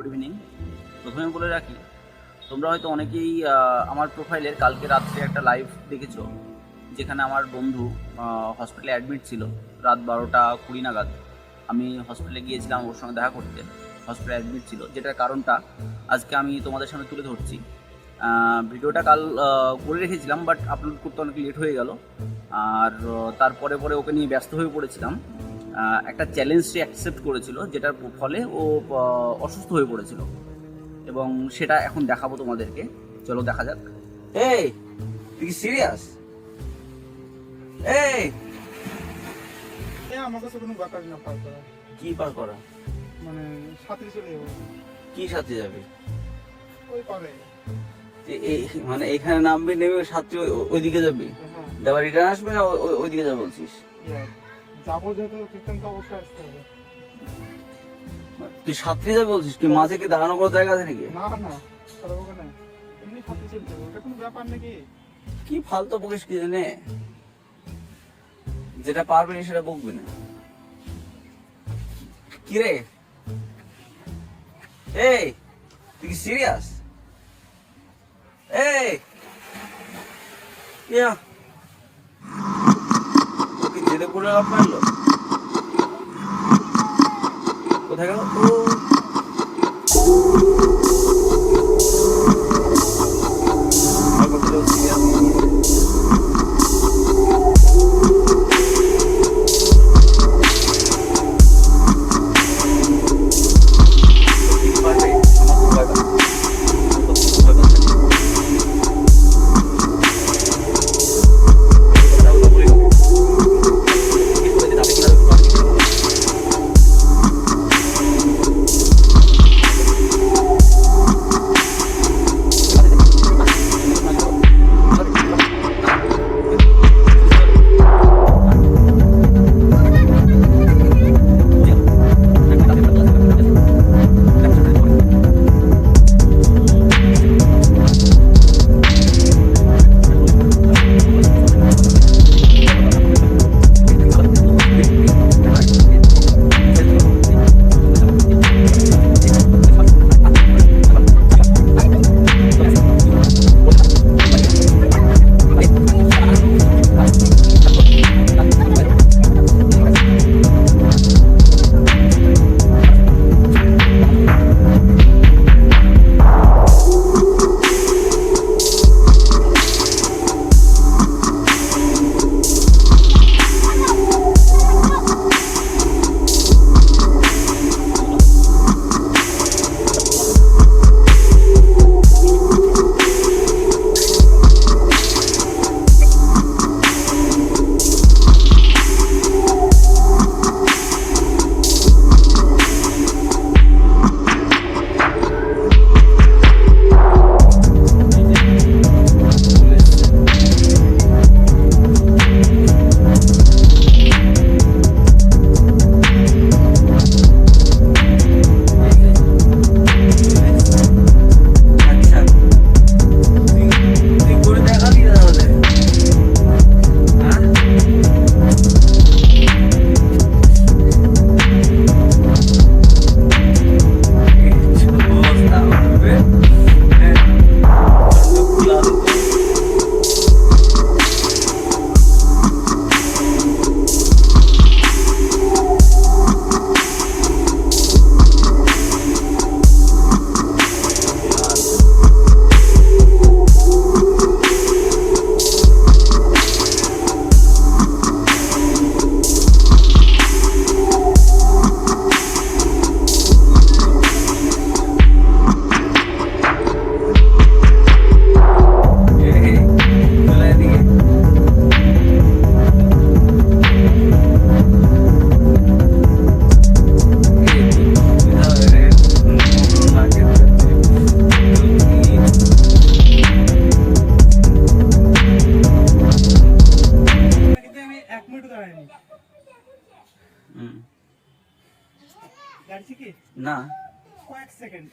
Good evening প্রথমে বলে রাখি, তোমরা হয়তো অনেকেই আমার প্রোফাইলের কালকে রাত্রে একটা লাইভ দেখেছ, যেখানে আমার বন্ধু হসপিটালে অ্যাডমিট ছিল রাত বারোটা কুড়ি নাগাদ। আমি হসপিটালে গিয়েছিলাম ওর সঙ্গে দেখা করতে হসপিটালে অ্যাডমিট ছিল, যেটার কারণটা আজকে আমি তোমাদের সামনে তুলে ধরছি। ভিডিওটা কাল করে রেখেছিলাম বাট আপলোড করতে অনেক লেট হয়ে গেল। আর তারপরে পরে ওকে নিয়ে ব্যস্ত হয়ে পড়েছিলাম। একটা চ্যালেঞ্জ সে অ্যাকসেপ্ট করেছিল যেটার ফলে ও অসুস্থ হয়ে পড়েছিল। এবং সেটা এখন দেখাবো তোমাদেরকে। চলো দেখা যাক। এই তুই কি সিরিয়াস এই! এ আমার কাছে কোনো ব্যাপার না পার করা। কি পার করা? মানে সাথে চলে যাব। কি সাথে যাবে? ওই পারে। এই মানে এখানে নামবি নেমে সাথে ওই- ওইদিকে যাবি? হ্যাঁ। আবার রিটার্ন আসবে না ওই- ওই- ওইদিকে যাবে বলছিস। যাব যেহেতু রিটার্ন তো অবশ্যই আসতে হবে। তুই যাবে বলছিস কি মাঝে কি দাঁড়ানো করার জায়গা আছে নাকি? না না তাহলে ওখানে এমনি সাথে চলতে হবে ওটা কোনো ব্যাপার নাকি? কি ফালতু বকিস কি জানে? যেটা পারবে না সেটা বকবি না। কি রে? এই তুই কি সিরিয়াস এই ইয়া। জেলে পড়ে লাভ মারলো কোথায় গেল? ও দাঁড়িয়েছি কি? না। কয়েক সেকেন্ড।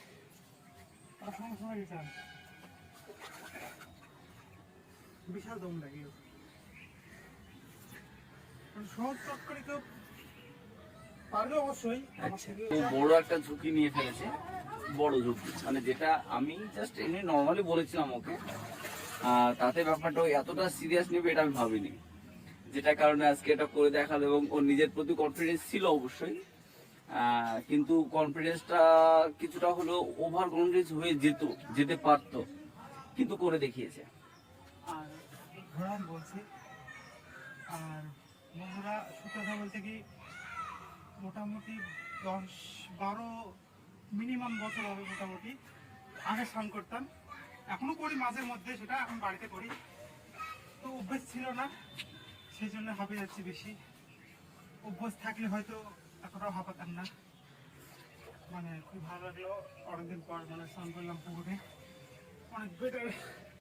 বিশাল দম লাগে। সহজ চক্করে কেউ পারবে অবশ্যই। আচ্ছা। বড় একটা ঝুঁকি নিয়ে ফেলেছে। বড় ঝুঁকি। মানে যেটা আমি জাস্ট এমনি নর্মালি বলেছিলাম ওকে। তাতে ব্যাপারটা এতটা সিরিয়াস নেবে এটা আমি ভাবিনি। যেটার কারণে আজকে এটা করে দেখাল এবং ওর নিজের প্রতি কনফিডেন্স ছিল অবশ্যই। কিন্তু কনফিডেন্সটা কিছুটা হলেও ওভার কনফিডেন্স হয়ে যেত, যেতে পারতো, কিন্তু করে দেখিয়েছে। আর বলছি, আর বন্ধুরা কথা বলতে কি, মোটামুটি দশ বারো মিনিমাম বছর হবে মোটামুটি, আগে স্নান করতাম। এখনও করি মাঝের মধ্যে, সেটা এখন বাড়িতে করি। তো অভ্যেস ছিল না, সেই জন্য হাঁপে যাচ্ছি বেশি। অভ্যাস থাকলে হয়তো এতটাও হাঁপাতাম না। মানে খুব ভালো লাগল। অনেকদিন পর মানে স্নান করলাম পুকুরে। অনেক বেটার